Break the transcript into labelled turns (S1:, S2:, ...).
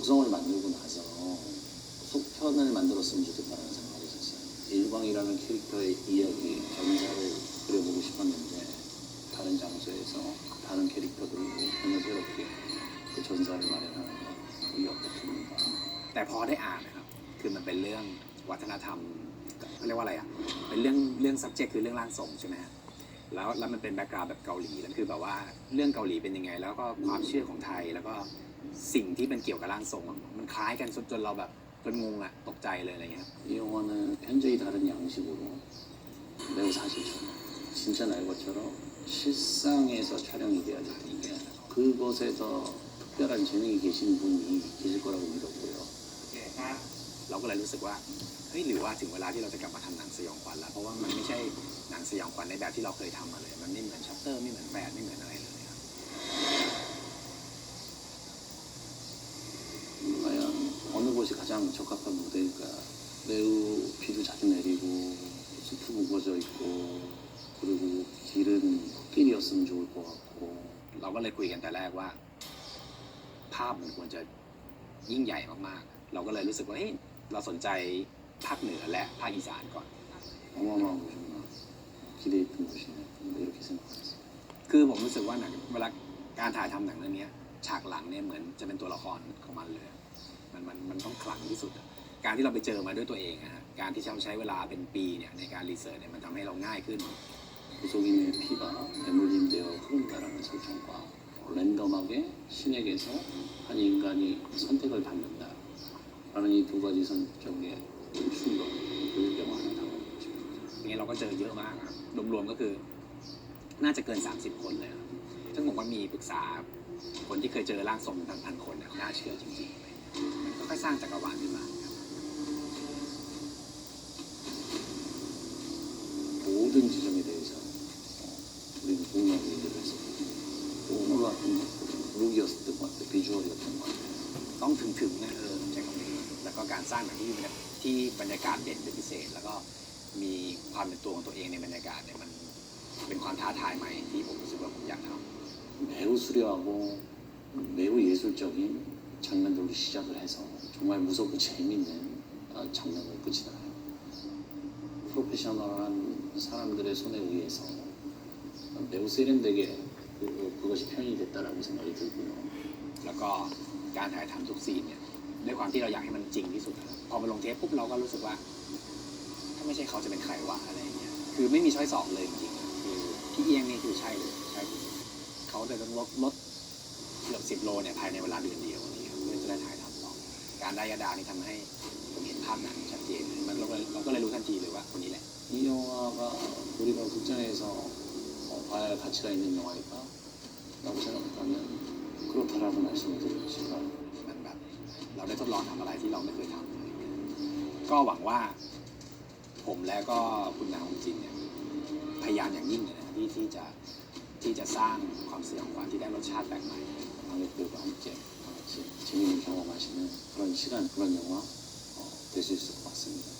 S1: 구성을 만들고 나서 속편을 만들었으면 좋겠다는 생각이 있었어요. 일광이라는 캐릭터의 이야기, 전사를 그려보고 싶었는데 다른 장소에서 다른 캐릭터들을 전혀 새롭게 그 전사를 마련하는 것 그게 어떻습니까?
S2: แต่พอได้อ่านนะครับ คือมันเป็นเรื่องวัฒนธรรมเขาเรียกว่าอะไรอ่ะ เป็นเรื่องเรื่อง subject คือเรื่องร่างทรงใช่ไหมฮะ แล้วแล้วมันเป็นแบ็กกราวด์แบบเกาหลีแล้วคือแบบว่าเรื่องเกาหลีเป็นยังไง แล้วก็ความเชื่อของไทย แล้วก็สิ่งที่เป็นเกี่ยวกับร่างทรงอะมันคล้ายกันจนจนเราแบบจนงงอ่ะ ตกใจเลยอะไรเงี้ย
S1: 이 영화는 현저히 다른 양식으로 매우 사실처럼 진짜 날 것처럼 실상에서 촬영이 돼야 되는 게 그것에서 특별한 재능이 계신 분이 계실 거라고 믿었고요.
S2: เราก็เลยรู้สึกว่าเฮ้ยหรือว่าถึงเวลาที่เราจะกลับมาทำหนังสยองขวัญแล้วเพราะว่ามันไม่ใช่หนัง สยองขวัญในแบบที่เราเคยทำมาเลย มันไม่เหมือนชัปเตอร์ไม่เหมือนแฟนไม่เหมือนอะไรเลยครับ
S1: 과연 어느 곳이 가장 적합한 무대일까? 매우 비도 자주 내리고 숲이 우거져 있고 그리고 길은 흙길이었으면 좋을 것 같고
S2: เราก็เลยคุยกันแต่แรกว่า ภาพมันควรจะยิ่งใหญ่มากๆ เราก็เลยรู้สึกว่าเฮ้ยเราสนใจภาคเหนือและภาคอีสานก่อน
S1: 기대했던 곳이네 근데 이렇게 생각했어요
S2: คือผมรู้สึกว่าหนังเวลาการถ่ายทำหนังเรื่องเนี้ย ฉากหลังเนี่ยเหมือนจะเป็นตัวละครของมันเลย มันมันมันต้องขลังที่สุดอะการที่เราไปเจอมาด้วยตัวเองอะฮะการที่เราใช้เวลาเป็นปีเนี่ยในการรีเสิร์ชเนี่ยมันทำให้เราง่ายขึ้น
S1: 구속인의 피가 애물림되어 흐른다라는 설정과 랜덤하게 신에게서 한 인간이 선택을 받는다라는 이 두 가지 선정의 충돌 그 영화
S2: เงี้ยเราก็เจอเยอะมากครับรวมๆก็คือ น่าจะเกิน 30 คนเลยครับซึ่งผมก็มีปรึกษาคนที่เคยเจอร่างทรงพันพันๆคนเนี่ยน่าเชื่อจริงๆมันก็ค่อยๆสร้างจักรวาลขึ้นมาครับ
S1: 모든 지점에 대해서 어, 우리는 공유하고 얘기를 했었거든요. 또 오늘 같은 것도 룩이었던 것 같아요. 비주얼이었던 것 같아요.
S2: ต้องถึงถึงๆนะเออใช้คำนี้แล้วก็การสร้างหนังที่มีที่บรรยากาศเด่นเป็นพิเศษ แล้วก็ มีความเป็นตัวของตัวเองในบรรยากาศเนี่ยมันเป็นความท้าทายใหม่ที่ผมรู้สึกว่าผมอยากทำ
S1: 매우 수려하고 매우 예술적인 장면들로 시작을 해서 정말 무섭고 재밌는 아, 장면으로 끝이 나요. 프로페셔널한 사람들의 손에 의해서 매우 세련되게 그, 그것이 표현이 됐다라고 생각이 들고요.
S2: แล้วก็การถ่ายทำทุกซีนเนี่ยด้วยความที่เราอยากให้มันจริงที่สุดนะครับพอมาลงเทปปุ๊บเราก็รู้สึกว่า ถ้าไม่ใช่เขาจะเป็นใครวะอะไรอย่างเงี้ยคือไม่มีช้อยสองเลยจริงๆคือพี่เอียงนี่คือใช่เลยใช่ที่สุดเขาจะต้องลดลดเกือบสิบโลเนี่ยภายในเวลาเดือนเดียวนี่ครับเพื่อจะได้ถ่ายทำต่อการได้ยาดานี่ทำให้ผมเห็นภาพหนังชัดเจนเลยมันเราก็เลยเราก็เลยรู้ทันทีเลยว่าคนนี้แหละ
S1: 이 영화가 우리가 극장에서 어, 봐야 할 가치가 있는 영화일까? 라고 생각하면 그렇다라고 말씀을 드리고 싶어요.
S2: มันแบบเราได้ทดลองทำอะไรที่เราไม่เคยทำอะไรอย่างเงี้ยก็หวังว่า ผมและก็คุณนางของจินเนี่ยพยายามอย่างยิ่งเลยนะที่ที่จะที่จะสร้างความสยองขวัญที่ได้รสชาติแปลกใหม่
S1: 관객들과 함께 다 같이 재미있는 경험하시는 그런 시간, 그런 영화 어, 될 수 있을 것 같습니다.